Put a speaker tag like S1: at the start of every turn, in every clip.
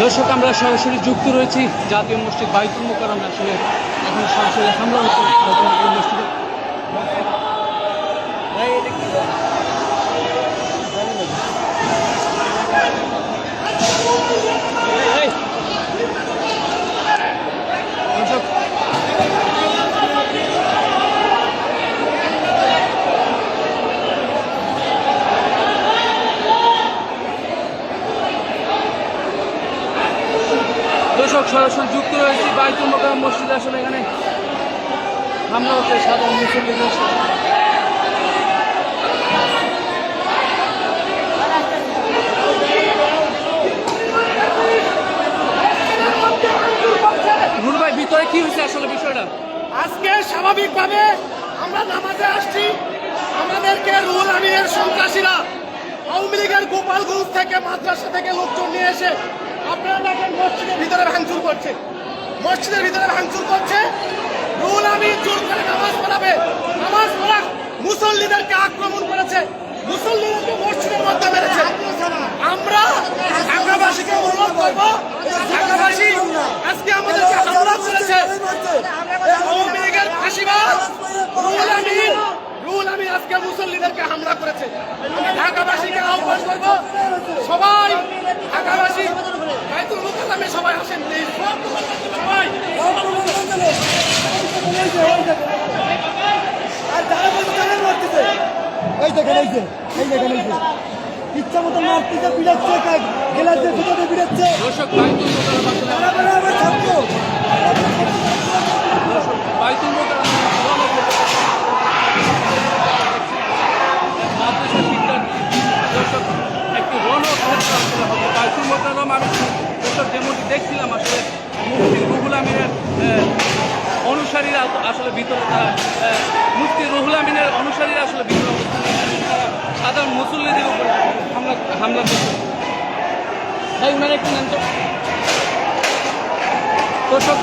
S1: দর্শক, আমরা সরাসরি যুক্ত রয়েছি। জাতীয় মসজিদ বাইতুল মোকারমে আসলে এখন সরাসরি হামলা হচ্ছে মসজিদে এই! দর্শক দর্শক সরাসরি যুক্ত রয়েছে বাইতুল মোকাররম মসজিদে। আসলে এখানে হামলা হচ্ছে সাধারণ ভাই, ভিতরে কি হয়েছে আসলে বিষয়টা?
S2: আজকে স্বাভাবিকভাবে আমরা নামাজে আসছি। আমাদেরকে সন্ত্রাসীরা আওয়ামী লীগের গোপালগঞ্জ থেকে, মাদ্রাসা থেকে লোকজন নিয়ে এসে আপনারা দেখেন মসজিদের ভিতরে ভাঙচুর করছে। মসজিদের ভিতরে ভাঙচুর করছে। রুহুল আমিন জোর করে নামাজ পড়াবে। নামাজ পড়া মুসল্লিদেরকে আক্রমণ করেছে। মুসল্লিদেরকে মসজিদের মধ্যে মেরেছে। আমরা ঢাকাবাসীকে অনুরোধ করব, ঢাকাবাসী আজকে আমাদেরকে হামলা করেছে। আওয়ামী লীগের ফাঁসিবাদ রুহুল আমিন রুহুল আমিন আজকে মুসল্লিদেরকে হামলা করেছে। আমি ঢাকাবাসীকে আহ্বান করব, সবাই ঢাকাবাসী বাইতুল মুকাল্লামে সবাই আসেন প্লিজ সবাই
S3: আর যারা বলছে তারা মারতেছে এই দেখেন, এই যে, এই দেখেন, এই যে। ইচ্ছা মতো মারতেছে বিড়াচ্ছে গেলাচ্ছে দুটোতে বিড়াচ্ছে।
S1: একটি আসলে হবে বাইতুল মোকাররম আমি দর্শক যেমনটি দেখছিলাম আসলে মুফতি রুহুল আমিনের অনুসারীরা আসলে ভিতরে তারা মুফতি রুহুল আমিনের অনুসারীরা আসলে ভিতরে। তারা সাধারণ মুসল্লিদের উপর হামলা হামলা করছে ভাই উনারা একটু নেন তো দর্শক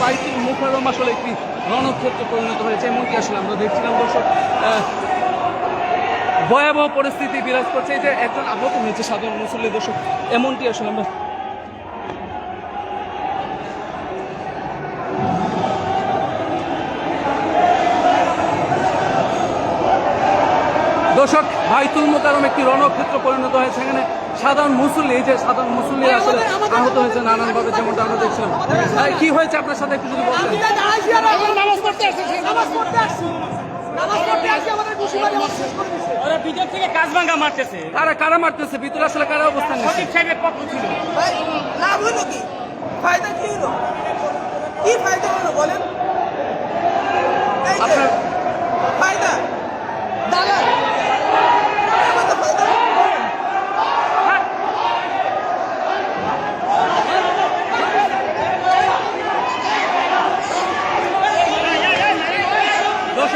S1: বাইতুল মুখারম আসলে একটি রণক্ষেত্রে পরিণত হয়েছে, এমনকি আসলে আমরা দেখছিলাম দর্শক ভয়াবহ পরিস্থিতি বিরাজ করছে। এই যে একজন আহত হয়েছে সাধারণ মুসল্লি দর্শক এমনটি আসলে আমরা দর্শক বাইতুল মোকারম একটি রণক্ষেত্র পরিণত হয়েছে। এখানে সাধারণ মুসল্লি এই যে সাধারণ মুসল্লি আসলে আহত হয়েছে নানানভাবে যেমনটা আমরা দেখছিলাম কি হয়েছে আপনার সাথে? একটু যদি বলতেন।
S4: ওরা ভিতর থেকে কাজ ভাঙা মারতেছে।
S1: কারা কারা মারতেছে? ভিতরে আসলে কারা অবস্থান
S4: সঠিক সাহেবের পক্ষ ছিল।
S5: ভাই লাভ হলো কি? ফায়দা কি হলো কি ফায়দা হলো বলেন?
S1: আপনার
S5: ফায়দা?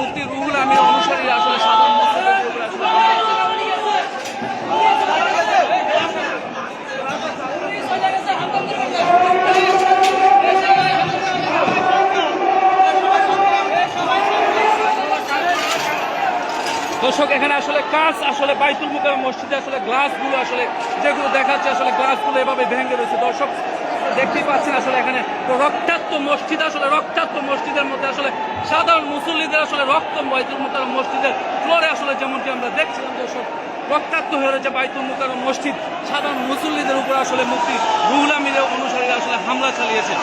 S1: মুক্তির রুল আমি অনুসারী আসলে দর্শক, এখানে আসলে কাজ আসলে বাইতুল মুখের মসজিদে আসলে গ্লাসগুলো আসলে যেগুলো দেখাচ্ছে, আসলে গ্লাসগুলো এভাবে ভেঙে রয়েছে। দর্শক, দেখতেই পাচ্ছেন আসলে এখানে প্রভাব মসজিদ আসলে, রক্তাক্ত মসজিদের মধ্যে আসলে সাধারণ মুসল্লিদের আসলে রক্ত বাইতুল মোকার মসজিদের ফ্লোরে আসলে যেমনটি আমরা দেখছিলাম যে রক্তাক্ত হয়ে রয়েছে বাইতুল মুকার মসজিদ, সাধারণ মুসল্লিদের উপর আসলে মুক্তি রুহুল আমিরের অনুসারীরা আসলে হামলা চালিয়েছে।